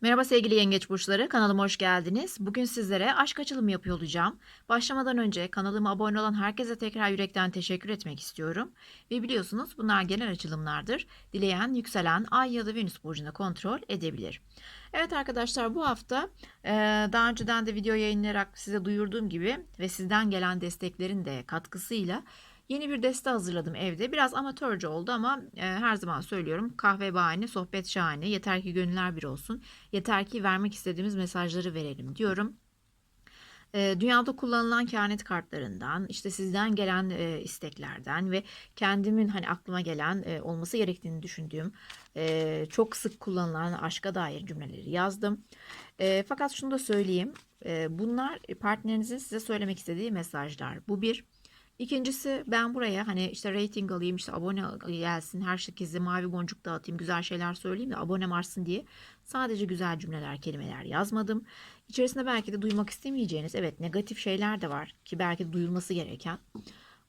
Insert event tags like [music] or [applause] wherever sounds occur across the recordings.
Merhaba sevgili yengeç burçları, kanalıma hoş geldiniz. Bugün sizlere aşk açılımı yapıyor olacağım. Başlamadan önce kanalıma abone olan herkese tekrar yürekten teşekkür etmek istiyorum. Ve biliyorsunuz bunlar genel açılımlardır. Dileyen yükselen ay ya da venüs burcunu kontrol edebilir. Evet arkadaşlar bu hafta e, daha önceden de video yayınlayarak size duyurduğum gibi ve sizden gelen desteklerin de katkısıyla Yeni bir deste hazırladım evde. Biraz amatörce oldu ama e, her zaman söylüyorum kahve bahane, sohbet şahane. Yeter ki gönüller bir olsun. Yeter ki vermek istediğimiz mesajları verelim diyorum. E, dünyada kullanılan kehanet kartlarından, işte sizden gelen e, isteklerden ve kendimin hani aklıma gelen e, olması gerektiğini düşündüğüm e, çok sık kullanılan aşka dair cümleleri yazdım. E, fakat şunu da söyleyeyim. E, bunlar partnerinizin size söylemek istediği mesajlar. Bu bir. İkincisi ben buraya hani işte rating alayım işte abone gelsin her herkese mavi boncuk dağıtayım güzel şeyler söyleyeyim de abonem artsın diye sadece güzel cümleler kelimeler yazmadım. İçerisinde belki de duymak istemeyeceğiniz evet negatif şeyler de var ki belki de duyulması gereken.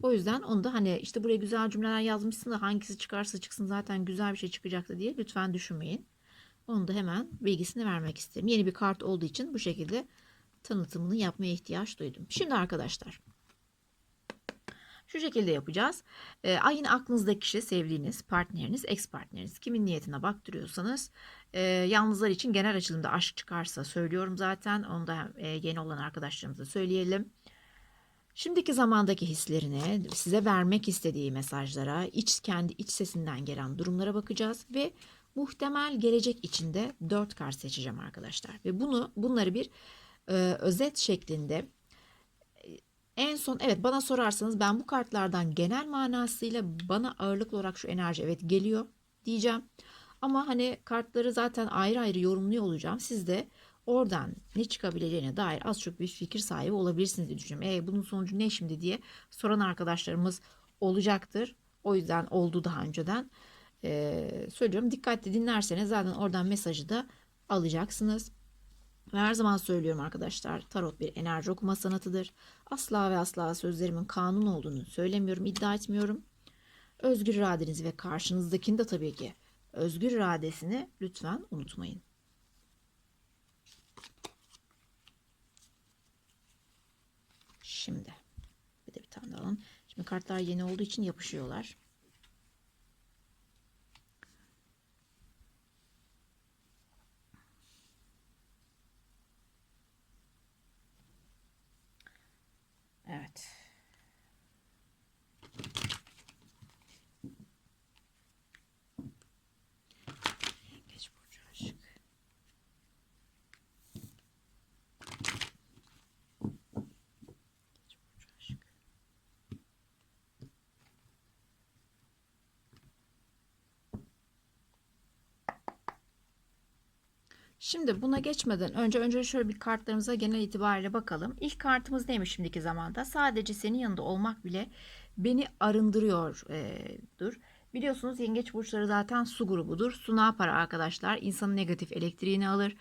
O yüzden onu da hani işte buraya güzel cümleler yazmışsın da hangisi çıkarsa çıksın zaten güzel bir şey çıkacaktı diye lütfen düşünmeyin. Onu da hemen bilgisini vermek isterim. Yeni bir kart olduğu için bu şekilde tanıtımını yapmaya ihtiyaç duydum. Şimdi arkadaşlar şu şekilde yapacağız. E, ayın aklınızdaki kişi sevdiğiniz, partneriniz, ex partneriniz kimin niyetine baktırıyorsanız e, yalnızlar için genel açılımda aşk çıkarsa söylüyorum zaten. Onu da e, yeni olan arkadaşlarımıza söyleyelim. Şimdiki zamandaki hislerine, size vermek istediği mesajlara, iç kendi iç sesinden gelen durumlara bakacağız ve muhtemel gelecek içinde dört kart seçeceğim arkadaşlar. Ve bunu bunları bir e, özet şeklinde en son evet bana sorarsanız ben bu kartlardan genel manasıyla bana ağırlıklı olarak şu enerji evet geliyor diyeceğim. Ama hani kartları zaten ayrı ayrı yorumluyor olacağım. Siz de oradan ne çıkabileceğine dair az çok bir fikir sahibi olabilirsiniz diye düşünüyorum. E bunun sonucu ne şimdi diye soran arkadaşlarımız olacaktır. O yüzden oldu daha önceden. Ee, söylüyorum dikkatli dinlerseniz zaten oradan mesajı da alacaksınız. Ve her zaman söylüyorum arkadaşlar tarot bir enerji okuma sanatıdır. Asla ve asla sözlerimin kanun olduğunu söylemiyorum, iddia etmiyorum. Özgür iradenizi ve karşınızdakini de tabii ki özgür iradesini lütfen unutmayın. Şimdi bir de bir tane daha alalım. Şimdi kartlar yeni olduğu için yapışıyorlar. Evet. Geç burcu aşık. Geç burcu aşık. Şimdi buna geçmeden önce önce şöyle bir kartlarımıza genel itibariyle bakalım. İlk kartımız neymiş şimdiki zamanda? Sadece senin yanında olmak bile beni arındırıyordur. Biliyorsunuz yengeç burçları zaten su grubudur. Su ne yapar arkadaşlar? İnsanın negatif elektriğini alır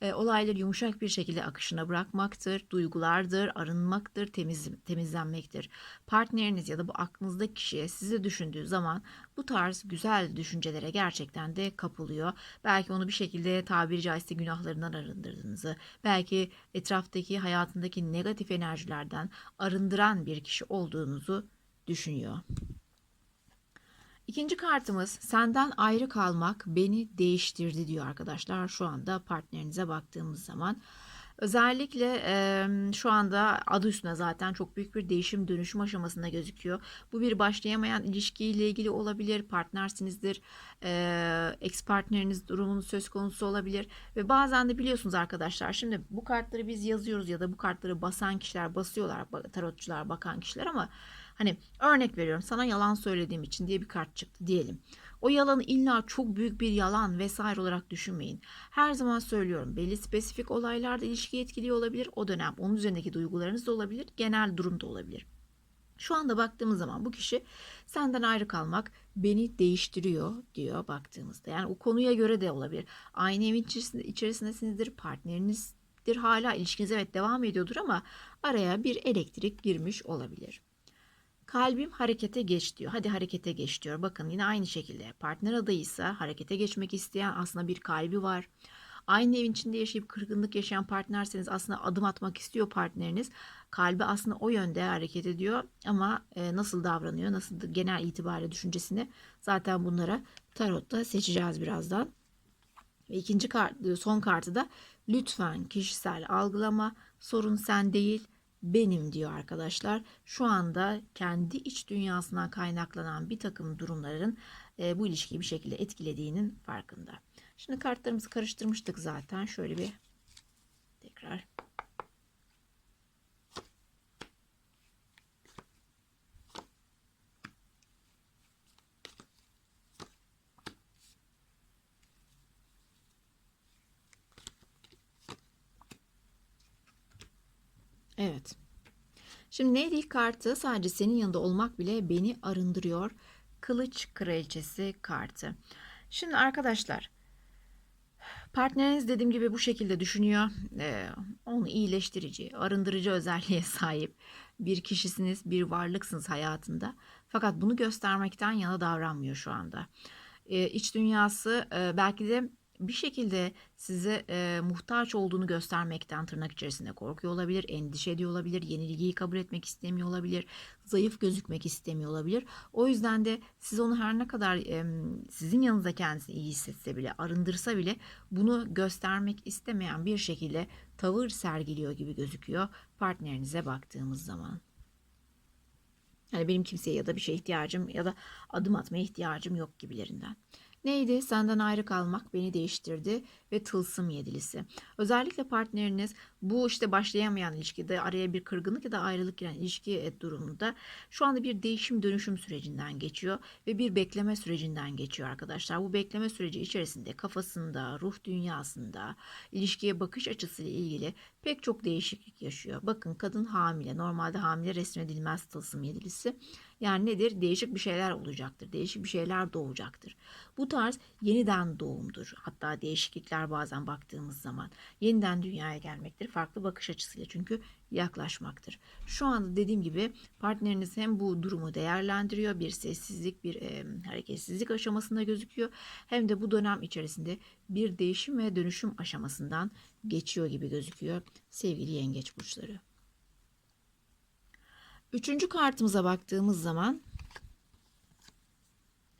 e, olayları yumuşak bir şekilde akışına bırakmaktır, duygulardır, arınmaktır, temiz, temizlenmektir. Partneriniz ya da bu aklınızdaki kişiye sizi düşündüğü zaman bu tarz güzel düşüncelere gerçekten de kapılıyor. Belki onu bir şekilde tabiri caizse günahlarından arındırdığınızı, belki etraftaki hayatındaki negatif enerjilerden arındıran bir kişi olduğunuzu düşünüyor. İkinci kartımız senden ayrı kalmak beni değiştirdi diyor arkadaşlar. Şu anda partnerinize baktığımız zaman. Özellikle e, şu anda adı üstüne zaten çok büyük bir değişim dönüşüm aşamasında gözüküyor. Bu bir başlayamayan ilişkiyle ilgili olabilir. Partnersinizdir. E, ex partneriniz durumunuz söz konusu olabilir. Ve bazen de biliyorsunuz arkadaşlar şimdi bu kartları biz yazıyoruz ya da bu kartları basan kişiler basıyorlar. Tarotçular bakan kişiler ama Hani örnek veriyorum sana yalan söylediğim için diye bir kart çıktı diyelim. O yalanı illa çok büyük bir yalan vesaire olarak düşünmeyin. Her zaman söylüyorum belli spesifik olaylarda ilişki etkiliyor olabilir. O dönem onun üzerindeki duygularınız da olabilir. Genel durum da olabilir. Şu anda baktığımız zaman bu kişi senden ayrı kalmak beni değiştiriyor diyor baktığımızda. Yani o konuya göre de olabilir. Aynı evin içerisinde, içerisindesinizdir, partnerinizdir. Hala ilişkiniz evet devam ediyordur ama araya bir elektrik girmiş olabilir. Kalbim harekete geç diyor. Hadi harekete geç diyor. Bakın yine aynı şekilde partner adayıysa harekete geçmek isteyen aslında bir kalbi var. Aynı evin içinde yaşayıp kırgınlık yaşayan partnerseniz aslında adım atmak istiyor partneriniz. Kalbi aslında o yönde hareket ediyor ama e, nasıl davranıyor, nasıl genel itibariyle düşüncesini zaten bunlara tarotta seçeceğiz birazdan. Ve ikinci kart, son kartı da lütfen kişisel algılama, sorun sen değil, benim diyor arkadaşlar. Şu anda kendi iç dünyasından kaynaklanan bir takım durumların e, bu ilişkiyi bir şekilde etkilediğinin farkında. Şimdi kartlarımızı karıştırmıştık zaten. Şöyle bir tekrar Evet. Şimdi ilk kartı? Sadece senin yanında olmak bile beni arındırıyor. Kılıç kraliçesi kartı. Şimdi arkadaşlar partneriniz dediğim gibi bu şekilde düşünüyor. Ee, onu iyileştirici, arındırıcı özelliğe [laughs] sahip bir kişisiniz, bir varlıksınız hayatında. Fakat bunu göstermekten yana davranmıyor şu anda. Ee, iç dünyası e, belki de bir şekilde size e, muhtaç olduğunu göstermekten tırnak içerisinde korkuyor olabilir, endişe ediyor olabilir, yenilgiyi kabul etmek istemiyor olabilir, zayıf gözükmek istemiyor olabilir. O yüzden de siz onu her ne kadar e, sizin yanınızda kendisini iyi hissetse bile, arındırsa bile bunu göstermek istemeyen bir şekilde tavır sergiliyor gibi gözüküyor partnerinize baktığımız zaman. Yani benim kimseye ya da bir şeye ihtiyacım ya da adım atmaya ihtiyacım yok gibilerinden. Neydi? Senden ayrı kalmak beni değiştirdi ve tılsım yedilisi. Özellikle partneriniz bu işte başlayamayan ilişkide araya bir kırgınlık ya da ayrılık giren ilişki durumunda şu anda bir değişim dönüşüm sürecinden geçiyor ve bir bekleme sürecinden geçiyor arkadaşlar. Bu bekleme süreci içerisinde kafasında, ruh dünyasında, ilişkiye bakış açısıyla ilgili pek çok değişiklik yaşıyor. Bakın kadın hamile. Normalde hamile resmedilmez tılsım yedilisi. Yani nedir? Değişik bir şeyler olacaktır. Değişik bir şeyler doğacaktır. Bu tarz yeniden doğumdur. Hatta değişiklikler bazen baktığımız zaman yeniden dünyaya gelmektir. Farklı bakış açısıyla çünkü yaklaşmaktır. Şu anda dediğim gibi partneriniz hem bu durumu değerlendiriyor, bir sessizlik, bir e, hareketsizlik aşamasında gözüküyor. Hem de bu dönem içerisinde bir değişim ve dönüşüm aşamasından geçiyor gibi gözüküyor sevgili yengeç burçları. Üçüncü kartımıza baktığımız zaman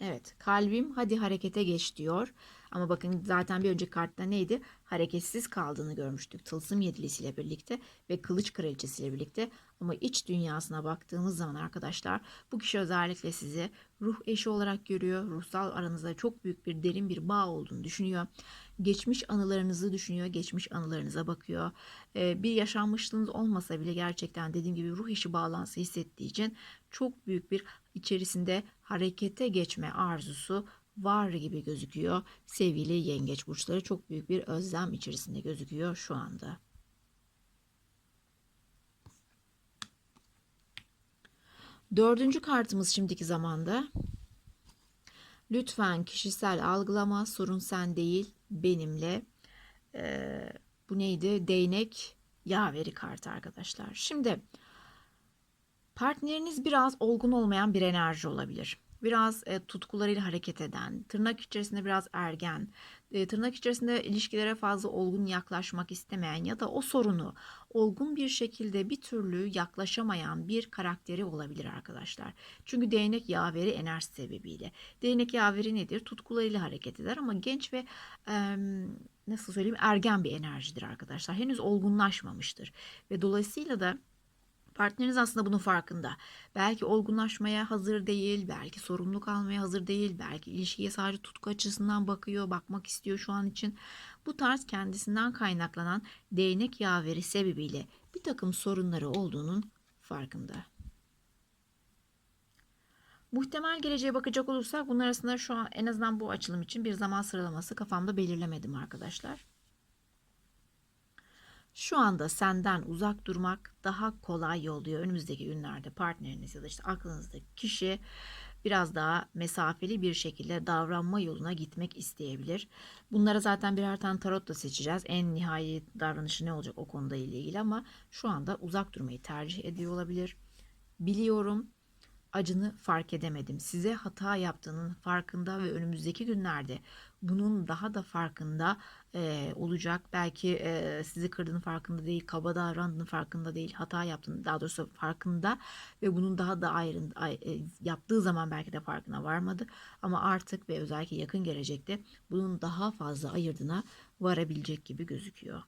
evet kalbim hadi harekete geç diyor. Ama bakın zaten bir önceki kartta neydi? Hareketsiz kaldığını görmüştük. Tılsım yedilisiyle birlikte ve kılıç kraliçesiyle birlikte. Ama iç dünyasına baktığımız zaman arkadaşlar bu kişi özellikle sizi ruh eşi olarak görüyor. Ruhsal aranızda çok büyük bir derin bir bağ olduğunu düşünüyor. Geçmiş anılarınızı düşünüyor. Geçmiş anılarınıza bakıyor. Ee, bir yaşanmışlığınız olmasa bile gerçekten dediğim gibi ruh eşi bağlantısı hissettiği için çok büyük bir içerisinde harekete geçme arzusu var gibi gözüküyor. Sevgili yengeç burçları çok büyük bir özlem içerisinde gözüküyor şu anda. Dördüncü kartımız şimdiki zamanda. Lütfen kişisel algılama sorun sen değil benimle. Ee, bu neydi? Değnek yaveri kartı arkadaşlar. Şimdi partneriniz biraz olgun olmayan bir enerji olabilir biraz e, tutkularıyla hareket eden, tırnak içerisinde biraz ergen, e, tırnak içerisinde ilişkilere fazla olgun yaklaşmak istemeyen ya da o sorunu olgun bir şekilde bir türlü yaklaşamayan bir karakteri olabilir arkadaşlar. Çünkü değnek yaveri enerji sebebiyle. Değnek yaveri nedir? Tutkularıyla hareket eder ama genç ve e, nasıl söyleyeyim ergen bir enerjidir arkadaşlar. Henüz olgunlaşmamıştır ve dolayısıyla da Partneriniz aslında bunun farkında. Belki olgunlaşmaya hazır değil, belki sorumluluk almaya hazır değil, belki ilişkiye sadece tutku açısından bakıyor, bakmak istiyor şu an için. Bu tarz kendisinden kaynaklanan değnek yaveri sebebiyle bir takım sorunları olduğunun farkında. Muhtemel geleceğe bakacak olursak bunlar arasında şu an en azından bu açılım için bir zaman sıralaması kafamda belirlemedim arkadaşlar. Şu anda senden uzak durmak daha kolay oluyor. Önümüzdeki günlerde partneriniz ya da işte aklınızdaki kişi biraz daha mesafeli bir şekilde davranma yoluna gitmek isteyebilir. Bunlara zaten birer tane tarot da seçeceğiz. En nihai davranışı ne olacak o konuda ile ilgili ama şu anda uzak durmayı tercih ediyor olabilir. Biliyorum acını fark edemedim. Size hata yaptığının farkında ve önümüzdeki günlerde bunun daha da farkında e, olacak. Belki e, sizi kırdığının farkında değil, kaba davrandığının farkında değil, hata yaptığının daha doğrusu farkında ve bunun daha da ayrın ay- e, yaptığı zaman belki de farkına varmadı. Ama artık ve özellikle yakın gelecekte bunun daha fazla ayırdına varabilecek gibi gözüküyor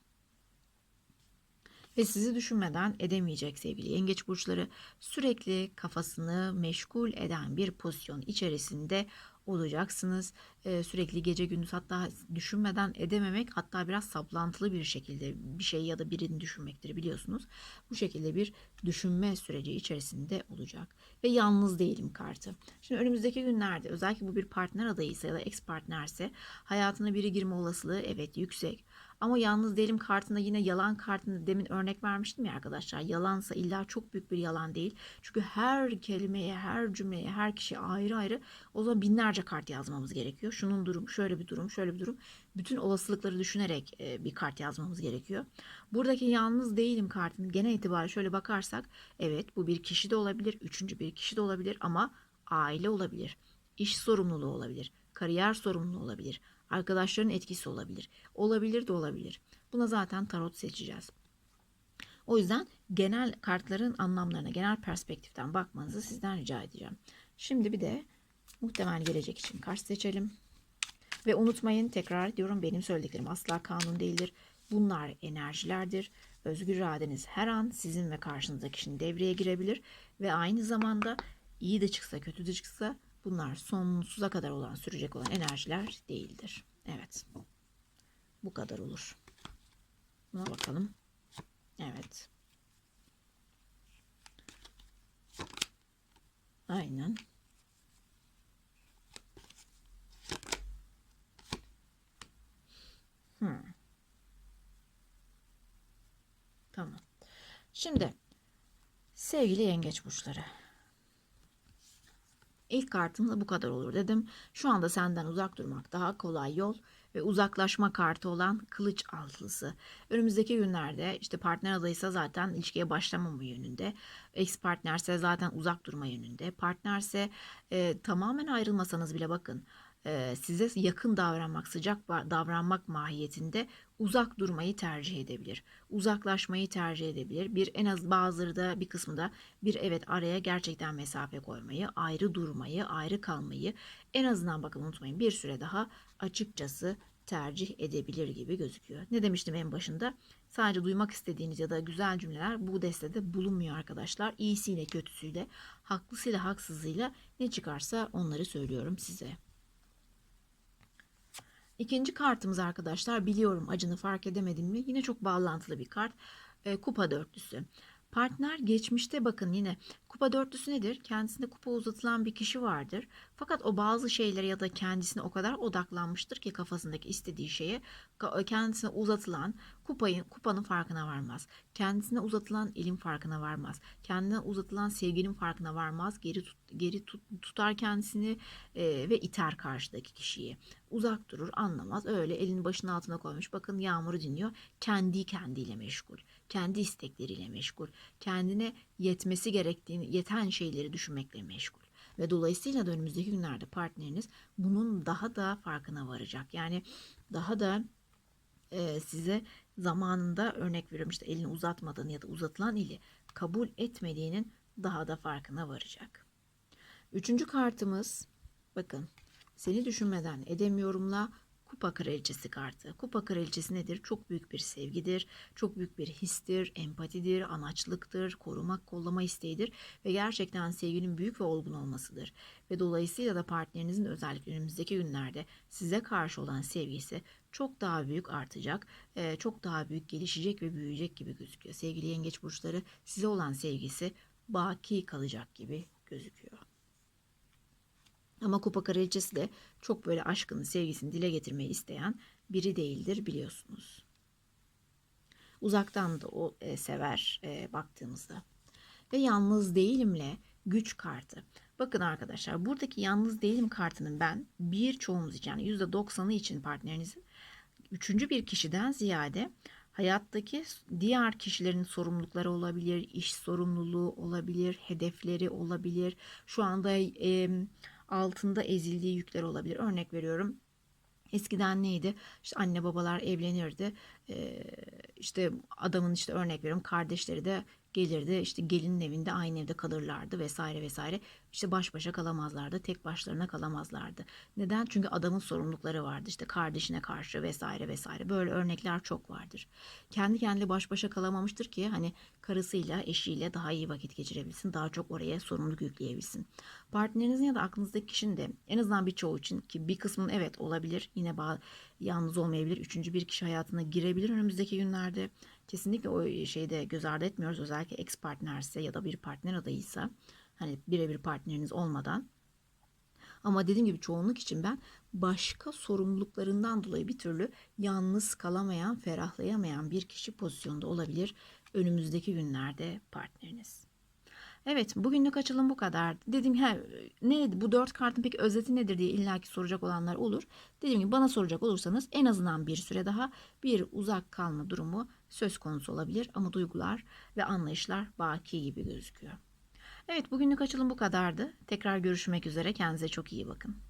ve sizi düşünmeden edemeyecek sevgili yengeç burçları sürekli kafasını meşgul eden bir pozisyon içerisinde olacaksınız. Ee, sürekli gece gündüz hatta düşünmeden edememek hatta biraz saplantılı bir şekilde bir şey ya da birini düşünmektir biliyorsunuz. Bu şekilde bir düşünme süreci içerisinde olacak. Ve yalnız değilim kartı. Şimdi önümüzdeki günlerde özellikle bu bir partner adayıysa ya da ex partnerse hayatına biri girme olasılığı evet yüksek. Ama yalnız değilim kartında yine yalan kartında demin örnek vermiştim ya arkadaşlar. Yalansa illa çok büyük bir yalan değil. Çünkü her kelimeye, her cümleye, her kişiye ayrı ayrı o zaman binlerce kart yazmamız gerekiyor. Şunun durum, şöyle bir durum, şöyle bir durum. Bütün olasılıkları düşünerek e, bir kart yazmamız gerekiyor. Buradaki yalnız değilim kartının genel itibariyle şöyle bakarsak evet bu bir kişi de olabilir, üçüncü bir kişi de olabilir ama aile olabilir, iş sorumluluğu olabilir, kariyer sorumluluğu olabilir, arkadaşların etkisi olabilir. Olabilir de olabilir. Buna zaten tarot seçeceğiz. O yüzden genel kartların anlamlarına, genel perspektiften bakmanızı sizden rica edeceğim. Şimdi bir de muhtemel gelecek için kart seçelim. Ve unutmayın tekrar diyorum benim söylediklerim asla kanun değildir. Bunlar enerjilerdir. Özgür iradeniz her an sizin ve karşınızdaki kişinin devreye girebilir. Ve aynı zamanda iyi de çıksa kötü de çıksa bunlar sonsuza kadar olan sürecek olan enerjiler değildir. Evet. Bu kadar olur. Buna bakalım. Evet. Aynen. Hmm. Tamam. Şimdi sevgili yengeç burçları. İlk kartımda bu kadar olur dedim. Şu anda senden uzak durmak daha kolay yol ve uzaklaşma kartı olan kılıç altılısı. Önümüzdeki günlerde işte partner adayıysa zaten ilişkiye başlamama yönünde. Ex partnerse zaten uzak durma yönünde. Partnerse e, tamamen ayrılmasanız bile bakın size yakın davranmak, sıcak davranmak mahiyetinde uzak durmayı tercih edebilir. Uzaklaşmayı tercih edebilir. Bir en az bazıları da bir kısmı da bir evet araya gerçekten mesafe koymayı, ayrı durmayı, ayrı kalmayı en azından bakın unutmayın bir süre daha açıkçası tercih edebilir gibi gözüküyor. Ne demiştim en başında? Sadece duymak istediğiniz ya da güzel cümleler bu destede bulunmuyor arkadaşlar. İyisiyle kötüsüyle, haklısıyla haksızıyla ne çıkarsa onları söylüyorum size. İkinci kartımız arkadaşlar biliyorum acını fark edemedim mi? Yine çok bağlantılı bir kart. E, kupa dörtlüsü. Partner geçmişte bakın yine kupa dörtlüsü nedir? Kendisinde kupa uzatılan bir kişi vardır. Fakat o bazı şeylere ya da kendisine o kadar odaklanmıştır ki kafasındaki istediği şeye kendisine uzatılan kupayın kupanın farkına varmaz. Kendisine uzatılan elin farkına varmaz. Kendine uzatılan sevginin farkına varmaz. Geri tut, geri tut, tutar kendisini e, ve iter karşıdaki kişiyi. Uzak durur, anlamaz. Öyle elini başının altına koymuş. Bakın yağmuru dinliyor. Kendi kendiyle meşgul. Kendi istekleriyle meşgul. Kendine yetmesi gerektiğini, yeten şeyleri düşünmekle meşgul. Ve dolayısıyla da önümüzdeki günlerde partneriniz bunun daha da farkına varacak. Yani daha da e, size zamanında örnek veriyorum işte elini uzatmadığını ya da uzatılan eli kabul etmediğinin daha da farkına varacak. Üçüncü kartımız bakın seni düşünmeden edemiyorumla Kupa Kraliçesi kartı. Kupa Kraliçesi nedir? Çok büyük bir sevgidir, çok büyük bir histir, empatidir, anaçlıktır, korumak, kollama isteğidir ve gerçekten sevginin büyük ve olgun olmasıdır. Ve dolayısıyla da partnerinizin özellikle önümüzdeki günlerde size karşı olan sevgisi çok daha büyük artacak, çok daha büyük gelişecek ve büyüyecek gibi gözüküyor. Sevgili yengeç burçları size olan sevgisi baki kalacak gibi gözüküyor. Ama kupa kraliçesi de çok böyle aşkını, sevgisini dile getirmeyi isteyen biri değildir biliyorsunuz. Uzaktan da o e, sever e, baktığımızda. Ve yalnız değilimle güç kartı. Bakın arkadaşlar buradaki yalnız değilim kartının ben birçoğumuz için yani %90'ı için partnerinizin üçüncü bir kişiden ziyade hayattaki diğer kişilerin sorumlulukları olabilir, iş sorumluluğu olabilir, hedefleri olabilir. Şu anda e, altında ezildiği yükler olabilir. Örnek veriyorum. Eskiden neydi? İşte anne babalar evlenirdi. Ee, işte adamın işte örnek veriyorum kardeşleri de gelirdi. İşte gelinin evinde aynı evde kalırlardı vesaire vesaire. İşte baş başa kalamazlardı. Tek başlarına kalamazlardı. Neden? Çünkü adamın sorumlulukları vardı. İşte kardeşine karşı vesaire vesaire. Böyle örnekler çok vardır. Kendi kendine baş başa kalamamıştır ki hani karısıyla, eşiyle daha iyi vakit geçirebilsin. Daha çok oraya sorumluluk yükleyebilsin. Partnerinizin ya da aklınızdaki kişinin de en azından birçoğu için ki bir kısmının evet olabilir. Yine yalnız olmayabilir. Üçüncü bir kişi hayatına girebilir önümüzdeki günlerde. Kesinlikle o şeyde göz ardı etmiyoruz. Özellikle ex partnerse ya da bir partner adayıysa hani birebir partneriniz olmadan ama dediğim gibi çoğunluk için ben başka sorumluluklarından dolayı bir türlü yalnız kalamayan, ferahlayamayan bir kişi pozisyonda olabilir önümüzdeki günlerde partneriniz. Evet, bugünlük açılım bu kadar. Dediğim he, neydi bu dört kartın peki özeti nedir diye illaki soracak olanlar olur. Dediğim gibi bana soracak olursanız en azından bir süre daha bir uzak kalma durumu söz konusu olabilir ama duygular ve anlayışlar baki gibi gözüküyor. Evet, bugünlük açılım bu kadardı. Tekrar görüşmek üzere. Kendinize çok iyi bakın.